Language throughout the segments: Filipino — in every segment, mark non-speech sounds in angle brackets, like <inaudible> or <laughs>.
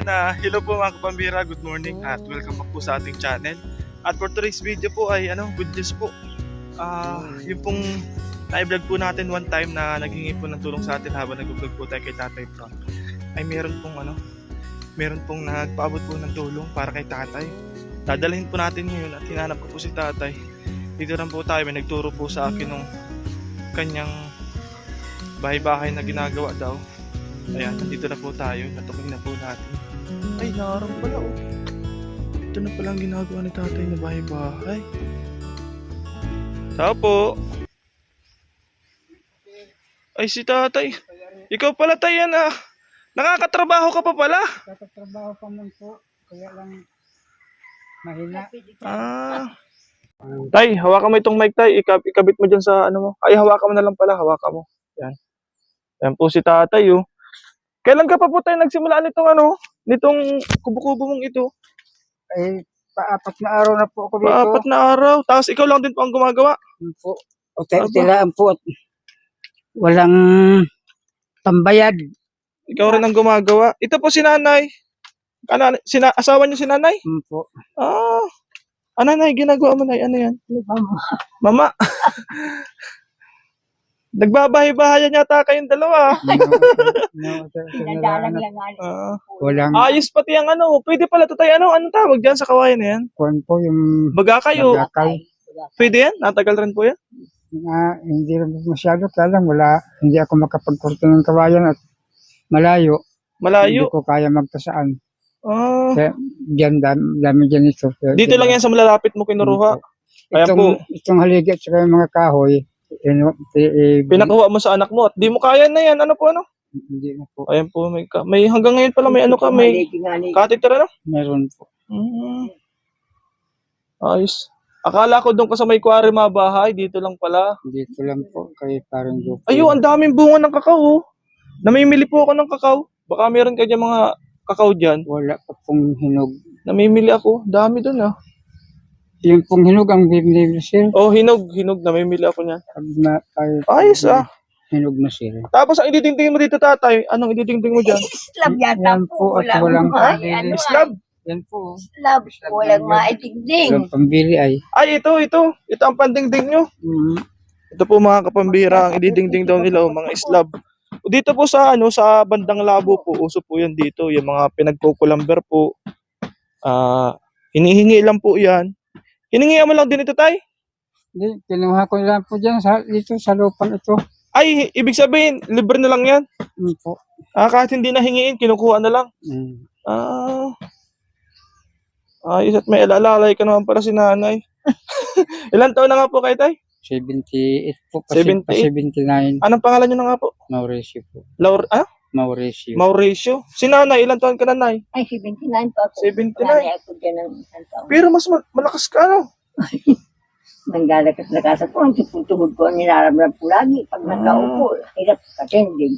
Yan na, hello po mga kapambira, good morning at welcome back po sa ating channel. At for today's video po ay ano, good news po. Ah, yung pong na-vlog po natin one time na naghingi po ng tulong sa atin habang nag-vlog po tayo kay Tatay Frank. Ay meron pong ano, meron pong nagpaabot po ng tulong para kay Tatay. Dadalhin po natin yun at hinanap ko po si Tatay. Dito lang po tayo, may nagturo po sa akin nung kanyang bahay-bahay na ginagawa daw. Ayan, nandito na po tayo. Natukoy na po natin. Ay, naroon pala oh. Ito na palang ginagawa ni tatay na bahay-bahay. Tao po. Ay, si tatay. Ikaw pala tayo yan ah. Nakakatrabaho ka pa pala. Katatrabaho pa man po, kaya lang mahina. Ah. Tay, hawakan mo itong mic tay. Ikab ikabit mo dyan sa ano mo. Ay, hawakan mo na lang pala. Hawakan mo. Yan. Yan po si tatay oh. Kailan ka pa po tayo nagsimula nitong ano? Nitong kubo-kubo mong ito? Ay, paapat na araw na po ako dito. Paapat na araw. Tapos ikaw lang din po ang gumagawa. Yun po. Uti-utilaan po at walang tambayad. Ikaw rin ang gumagawa. Ito po si nanay. Ano, sina, asawa niyo si nanay? Yun po. Ah. Ano nanay, ginagawa mo nay? Ano yan? Mama. <laughs> Nagbabahay-bahayan yata kayong dalawa. Pinadalang lang <laughs> nga. Ah. Walang ayos pati ang ano. Pwede pala to tayo. Ano, anong tawag dyan sa kawayan na yan? kuwan po yung Baga kayo. nagakay. Pwede yan? Natagal rin po yan? Na, hindi rin masyado. Kaya lang wala, hindi ako makapagkurto ng kawayan at malayo. Malayo. Hindi ko kaya magpasaan. Ah. Kaya diyan, dami, dami dyan ito. Dito lang yan sa malalapit mo kinuruha. Kaya Itong, itong haligi at saka yung mga kahoy, Pinakuha mo sa anak mo at di mo kaya na yan. Ano po ano? hindi na po. Ayan po, may, ka- may hanggang ngayon pala may ano ka, may catheter ano? Meron po. Mm. Ayos. Akala ko doon ka sa may quarry mabahay, dito lang pala. Dito lang po, kay parang lupa. Ayun, ang daming bunga ng kakao. oh. Namimili po ako ng kakao. Baka meron ka dyan mga kakao dyan. Wala pa pong hinog. Namimili ako. Dami doon ah. Yung pong hinog ang bibili sir. Oh, hinog, hinog. Namimili ako niyan. Pag na, ay, Ayos ah. Hinog na sir. Tapos ang ididingding mo dito tatay, anong ididingding mo dyan? Slab yata Yan po. po at Walang ay, pambili. ano Slab. Yan po. Slab. Walang maitigding. Walang pambili ay. Ay, ito, ito. Ito ang pandingding nyo. Mm, Ito po mga kapambira, ang ididingding daw nila, oh, mga slab. Dito po sa ano sa bandang labo po, uso po 'yan dito, yung mga pinagkukulamber po. Ah, hinihingi lang po 'yan. Hiningi mo lang din ito, tay? Hindi, kinuha ko lang po dyan sa, dito sa lupan ito. Ay, ibig sabihin, libre na lang 'yan. Yan po. Ah, kahit hindi na hingiin, kinukuha na lang. Mm. Ah. Ayos at may alalalay ka naman pala si nanay. <laughs> Ilan taon na nga po kay tay? 78 po. Pa 78? 79. Anong pangalan niyo na nga po? Mauricio po. Laur, ah? Mauricio. Mauricio. Si nanay, ilan taon ka na, nay? Ay, 79 pa ako. 79. Nanay ako dyan ng isang taon. Pero mas ma- malakas ka, ano? Nanggalakas-lakas ako. Ang tuhod ko ang niraramdam ko lagi. Pag nakaupo, hirap katindig.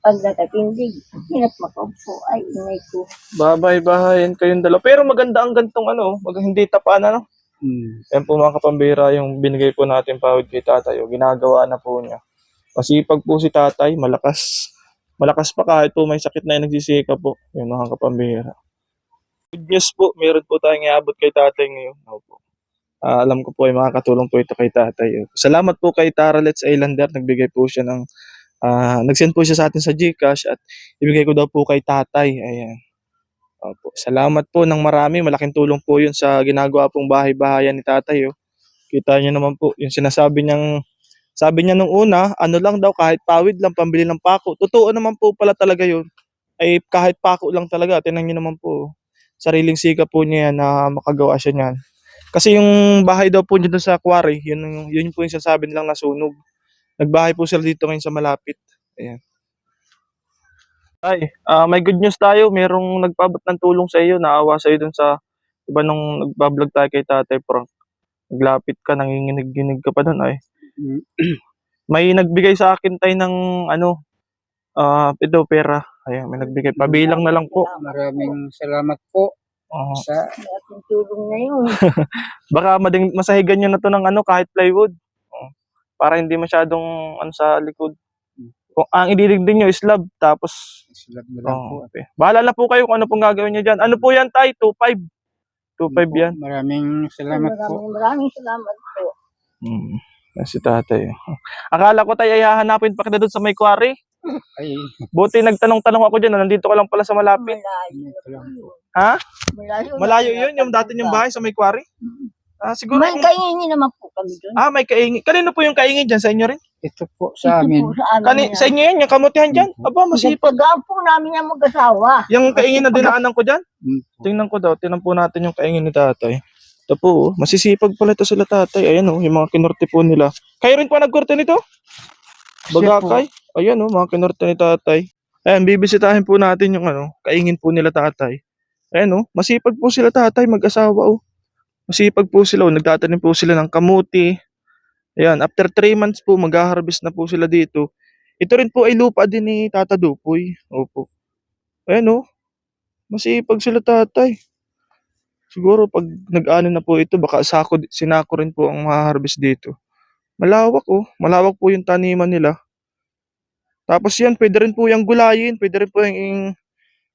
Pag nakatindig, hirap makaupo. Ay, inay ko. Babay-bahayan kayong dalawa. Pero maganda ang gantong ano, mag hindi tapaan ano. Mm. Yan po mga kapambira yung binigay po natin pawid kay tatay. O, ginagawa na po niya. Masipag po si tatay, malakas. Malakas pa kahit po may sakit na yung nagsisika po. Yung mga kapambira. Good news po, meron po tayong iabot kay tatay ngayon. Opo. Ah, alam ko po ay makakatulong po ito kay tatay. Salamat po kay Tara Let's Islander. Nagbigay po siya ng, ah, nag-send po siya sa atin sa Gcash at ibigay ko daw po kay tatay. Ayan. Opo. Salamat po ng marami. Malaking tulong po yun sa ginagawa pong bahay-bahayan ni tatay. Oh. Kita niyo naman po, yung sinasabi niyang, sabi niya nung una, ano lang daw, kahit pawid lang, pambili ng pako. Totoo naman po pala talaga yun. Ay kahit pako lang talaga, tinan niyo naman po. Sariling sika po niya na makagawa siya niyan. Kasi yung bahay daw po niya doon sa quarry, yun, yun po yung sinasabi nilang nasunog. Nagbahay po sila dito ngayon sa malapit. Ayan. Ay, ah, may good news tayo. Merong nagpabot ng tulong sa iyo, naawa sa iyo dun sa, iba nung nagbablog tayo kay Tatay Frank. Naglapit ka, nanginginig-ginig ka pa dun ay. Mm. <clears throat> May nagbigay sa akin tayo ng ano, ah, ito pera. Ayan, may nagbigay. Pabilang na lang po. Maraming salamat po Oo. sa Malaking tulong na yun. <laughs> baka mading, masahigan nyo na to ng ano, kahit plywood. Oo. Para hindi masyadong ano sa likod. Kung ang ididigdig nyo is love, tapos Slab na lang po. Oh, okay. Bahala na po kayo kung ano pong gagawin niyo dyan. Ano po yan, Tay? 2.5. 2.5 yan. Maraming salamat po. Maraming maraming salamat po. Hmm. Yan Si tatay. Akala ko tayo ay hahanapin pa kita doon sa may quarry. Ay, Buti nagtanong-tanong ako dyan. Nandito ka lang pala sa malapit. Malayo. Ha? Malayo, Malayo yun, yung dati yung bahay sa may quarry. Ah, siguro. May kaingin naman po kami doon. Ah, may kaingin. Kanino po yung kaingin dyan? Sa inyo rin? Ito po sa amin. Ito po sa amin Kani, sa inyo yan, yung kamutihan dyan? Aba, masipag. Pagkaan po namin yung mag-asawa. Yung kaingin na dinaanan ko dyan? Mm po. Tingnan ko daw, tingnan po natin yung kaingin ni tatay. Ito po, oh, masisipag pala ito sila tatay. Ayan oh, yung mga kinorte po nila. Kayo rin po nagkorte nito? Bagakay? Ayan oh, mga kinorte ni tatay. Ayan, bibisitahin po natin yung ano, kaingin po nila tatay. Ayan oh, masipag po sila tatay, mag-asawa oh. Masipag po sila oh, nagtatanim po sila ng kamuti. Ayan, after 3 months po, mag-harvest na po sila dito. Ito rin po ay lupa din ni Tata Dupoy. Opo. Ayan oh, masipag sila tatay. Siguro pag nag-ano na po ito, baka sako, sinako rin po ang ma-harvest dito. Malawak oh, malawak po yung taniman nila. Tapos yan, pwede rin po yung gulayin, pwede rin po yung,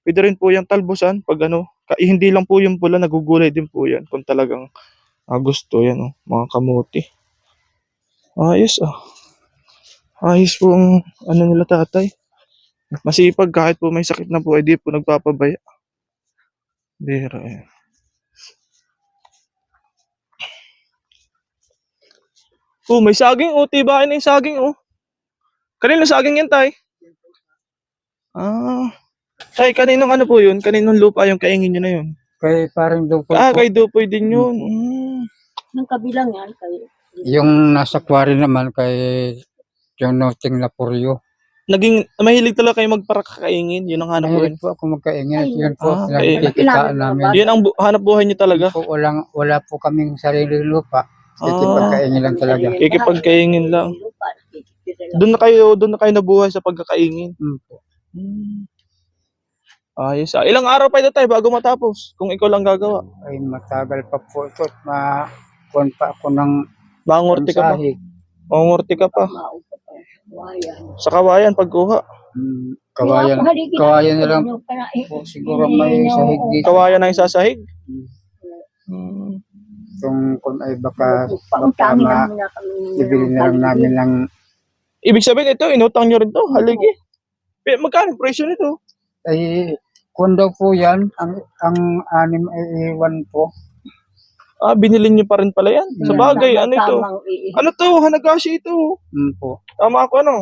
pwede rin po yung talbusan pag ano, hindi lang po yung pula, nagugulay din po yan kung talagang ah, gusto yan oh, mga kamuti. Ayos ah. Ayos po ang ano nila tatay. Masipag kahit po may sakit na po, edi po nagpapabaya. Bira eh. Oh, may saging. Oh, tibahin na yung saging, oh. Kanino saging yan, tay? Ah. Tay, kaninong ano po yun? Kaninong lupa yung kaingin nyo na yun? Kay parang po. Ah, po. kay Dupoy din yun. Mm. Ng kabilang yan. Kayo. Yung nasa quarry naman kay yung Noting Lapurio. Naging, mahilig talaga kayo magparakakaingin. Yun ang hanap buhay. Mahilig po ako magkaingin. at Yun po, Ah, yung okay. kikitaan namin. Yun ang bu- hanap buhay nyo talaga. Po, walang, wala po kaming sarili lupa. Kikipagkaingin lang talaga. Kikipagkaingin lang. Doon na kayo, doon na kayo nabuhay sa pagkakaingin. Mm po. Hmm. Ayos ah. Ilang araw pa ito tayo bago matapos? Kung ikaw lang gagawa. Ay matagal pa po ito. Ma kuwan pa ako ng Mangorte ka pa. sahig. Mangorte ka pa. Sa kawayan, pagkuha. Mm, kawayan. Kawayan na lang po. Siguro may sahig dito. Kawayan na yung sasahig. Mm. Hmm. Kung, kung ay baka Pautangin ma- kami. bibili na lang namin ng Ibig sabihin, ito, inutang nyo rin to. Haligi. Eh, magkano presyo nito? ay kung daw po yan, ang, ang anim ay iwan po. Ah, binili nyo pa rin pala yan. Sa Mm. bagay, ano ito? Ano to? Hanagashi ito. Mm po. Tama ako, ano?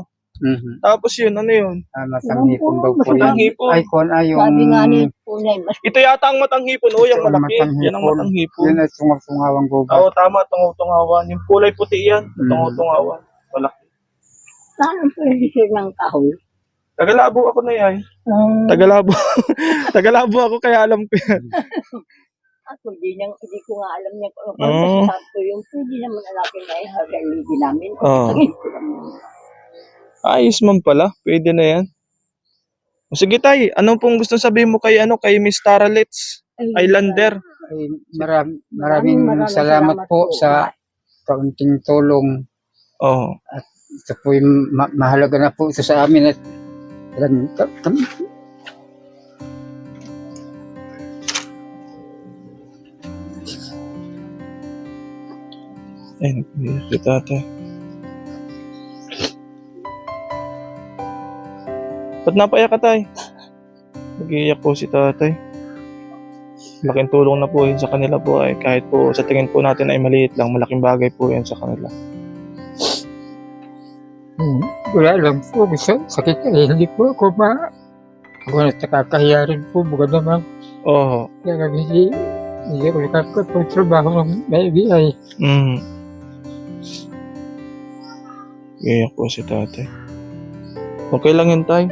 Mhm. Tapos yun, ano yun? Ah, matanghipon daw po Matang yan. hipon. Ay, kung ay yung... Sabi nga ni Punay, mas Ito yata ang matang hipon. O, yung Ito ang malaki. matang Yan ang hipon. matang hipon. Yun ay tungawang gubat. Oo, tama. Tungo-tungawan. Yung kulay puti yan. Mm. Tungo-tungawan. Malaki. saan ang pwede ng kahoy? Tagalabo ako na yan. Um, Tagalabo. <laughs> Tagalabo ako kaya alam ko yan. <laughs> ako, di, nang, hindi ko nga alam niya kung Mm. ano sakto yung pwede naman alapin na ihagaligi namin. Oo. Lang yun. Ayos man pala. Pwede na yan. O, Sige tay, anong pong gusto sabihin mo kay ano kay Miss Tara Ay, Islander? Ay, maram, maraming, maraming salamat, salamat po po. sa kaunting tulong. Oh. Ito po yung ma- mahalaga na po ito sa amin at talagang ka- kam- Ay, nagpapalala si tatay. Ba't napaiyak ka tay? Nag-iiyak po si tatay. Laking tulong na po yun sa kanila po ay kahit po sa tingin po natin ay maliit lang, malaking bagay po yan sa kanila. Hmm, wala lang po. Sa, sakit eh, hindi po ako ma... Ako na nakakahiya rin po. Buka naman. Oo. Kaya hindi, hindi ako nakakapagtrabaho ng maibigay. Mm. Iyak po si tatay. Okay lang yun, tay.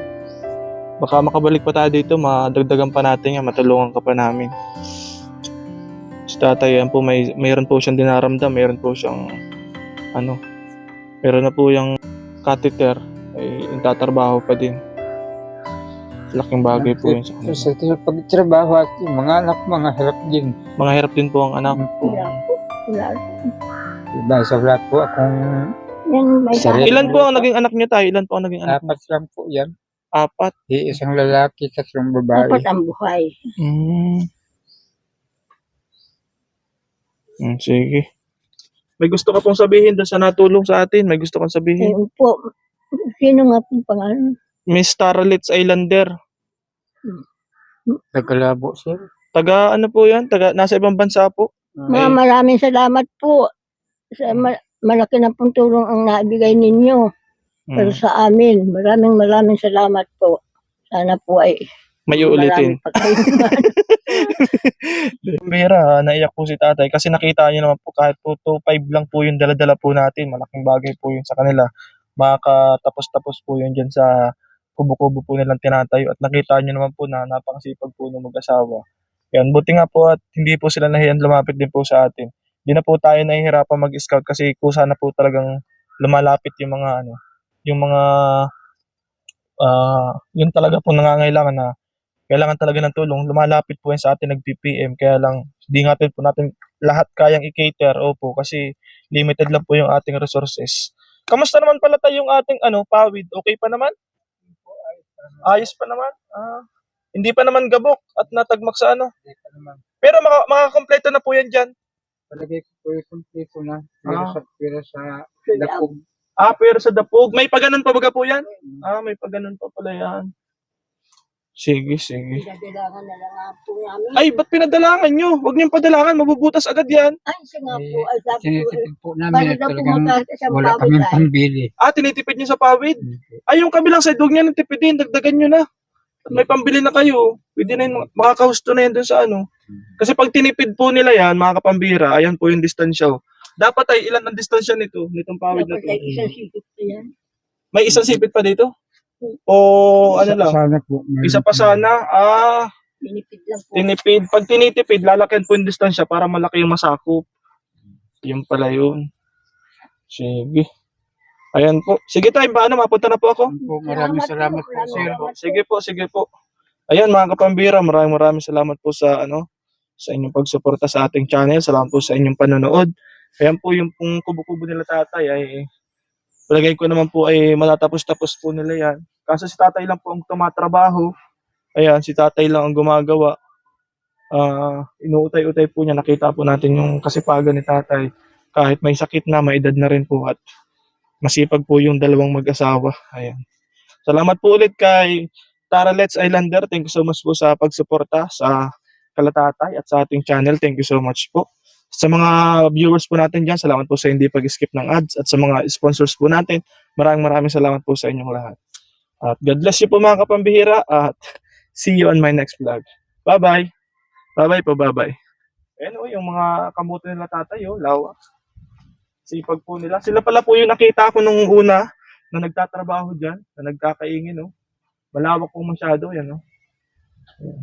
Baka makabalik pa tayo dito, madagdagan pa natin yan, matulungan ka pa namin. Si tatay, yan po, may, mayroon po siyang dinaramdam, mayroon po siyang, ano, mayroon na po yung catheter, ay tatrabaho pa din. Laking bagay po yun sa kanila. Sa pagtrabaho at yung mga anak, mga hirap din. Mga hirap din po ang anak po. Wala. Dahil sa wala po akong Yan, may Sarili. Ilan po ang naging anak niyo tayo? Ilan po ang naging anak niyo? Apat lang po yan. Apat. Isang lalaki, tatlong babae. Dapat ang buhay. Mm. Mm, sige. May gusto ka pong sabihin doon sa natulong sa atin? May gusto kang sabihin? Ayun po. Sino nga po pangalan? Miss Starlets Islander. Tagalabo, sir. Taga ano po yan? Taga, nasa ibang bansa po? Mga maraming salamat po. Sa ma- malaki na pong tulong ang naibigay ninyo para Mm. sa amin. Maraming maraming salamat po. Sana po ay May. Bira, <laughs> ha, naiyak po si tatay kasi nakita niyo naman po kahit po 2.5 lang po yung dala-dala po natin. Malaking bagay po yun sa kanila. Makakatapos-tapos po yun dyan sa kubo-kubo po nilang tinatayo at nakita niyo naman po na napakasipag po ng mag-asawa. Yan, buti nga po at hindi po sila nahiyan lumapit din po sa atin. Hindi na po tayo nahihirapan mag-scout kasi kusa na po talagang lumalapit yung mga ano, yung mga ah yun talaga po nangangailangan na kailangan talaga ng tulong. Lumalapit po yan sa atin, nag-PPM. Kaya lang, hindi nga po natin lahat kayang i-cater. Opo, kasi limited lang po yung ating resources. Kamusta naman pala tayo yung ating ano, pawid? Okay pa naman? Ayos pa naman? Ah, hindi pa naman gabok at natagmak sa ano. Pero maka, makakampleto na po yan dyan. Palagay ko po yung kompleto na. Ah. Pero sa, pero sa dapog. Ah, pero sa dapog. May paganon pa baga po yan? Ah, may paganon pa pala yan. Sige, sige. Pinagdalangan na lang nga po namin. Ay, ba't pinadalangan nyo? Huwag niyong padalangan, mabubutas agad yan. Ay, siya nga po. Eh, Ay, sabi ko, Tinitipid po namin at daw talagang pumunta sa wala pawid kaming ay? pambili. Ah, tinitipid nyo sa pawid? Ay, yung kabilang side, huwag niya nang tipidin, dagdagan nyo na. At may pambili na kayo. Pwede na yun, makakahusto na yan dun sa ano. Kasi pag tinipid po nila yan, mga kapambira, ayan po yung distansya. oh. Dapat ay ilan ang distansya nito, nitong pawid na Dapat to. ay isang sikip po yan. May isang sipit pa dito? O ano lang? Sana po. Isa pa sana. Ah, Tinipid lang po. tinipid. Pag tinitipid, lalakyan po yung distansya para malaki yung masakop. Yun pala yun. Sige. Ayan po. Sige tayo, paano? Mapunta na po ako. Po, maraming salamat po, Salamat sir. po. Sige po, sige po. Ayan mga kapambira, maraming maraming salamat po sa ano sa inyong pagsuporta sa ating channel. Salamat po sa inyong panonood. Ayan po yung pong kubo-kubo nila tatay ay palagay ko naman po ay matatapos-tapos po nila yan. Kaso si tatay lang po ang tumatrabaho. Ayan, si tatay lang ang gumagawa. Ah, inuutay-utay po niya. Nakita po natin yung kasipagan ni tatay. Kahit may sakit na, may edad na rin po at masipag po yung dalawang mag-asawa. Ayan. Salamat po ulit kay Tara Let's Islander. Thank you so much po sa pagsuporta sa Kalatatay at sa ating channel. Thank you so much po. Sa mga viewers po natin dyan, salamat po sa hindi pag-skip ng ads. At sa mga sponsors po natin, maraming maraming salamat po sa inyong lahat. At God bless you po mga kapambihira at see you on my next vlog. Bye-bye. Bye-bye po, bye-bye. Ayan o, yung mga kamuto nila tatay, oh, lawa. Sipag po nila. Sila pala po yung nakita ko nung una na nagtatrabaho dyan, na nagkakaingin, no? Malawak po masyado, yan? Ayan.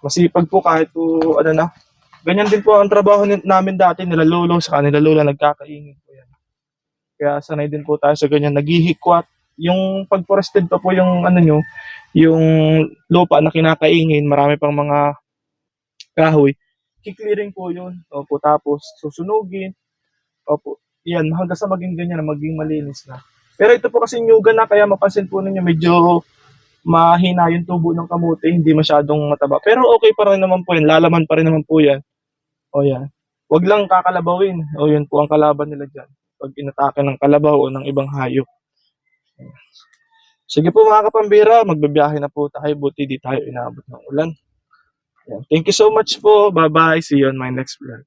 Masipag po kahit po, ano na, ganyan din po ang trabaho namin dati, nila sa kanila lola, nagkakaingin po yan. Kaya sanay din po tayo sa ganyan, naghihikwat. Yung pag-forested pa po yung, ano nyo, yung lupa na kinakaingin, marami pang mga kahoy, kiklearing po yun. Opo, tapos susunugin. Opo, yan, hanggang sa maging ganyan na maging malinis na. Pero ito po kasi nyugan na, kaya mapansin po ninyo, medyo mahina yung tubo ng kamote, hindi masyadong mataba. Pero okay pa rin naman po yan, lalaman pa rin naman po yan. O yan. Huwag lang kakalabawin. O yun po ang kalaban nila dyan. Pag inatake ng kalabaw o ng ibang hayop. Sige po mga kapambira, magbabiyahe na po tayo. Buti di tayo inaabot ng ulan. Thank you so much po. Bye-bye. See you on my next vlog.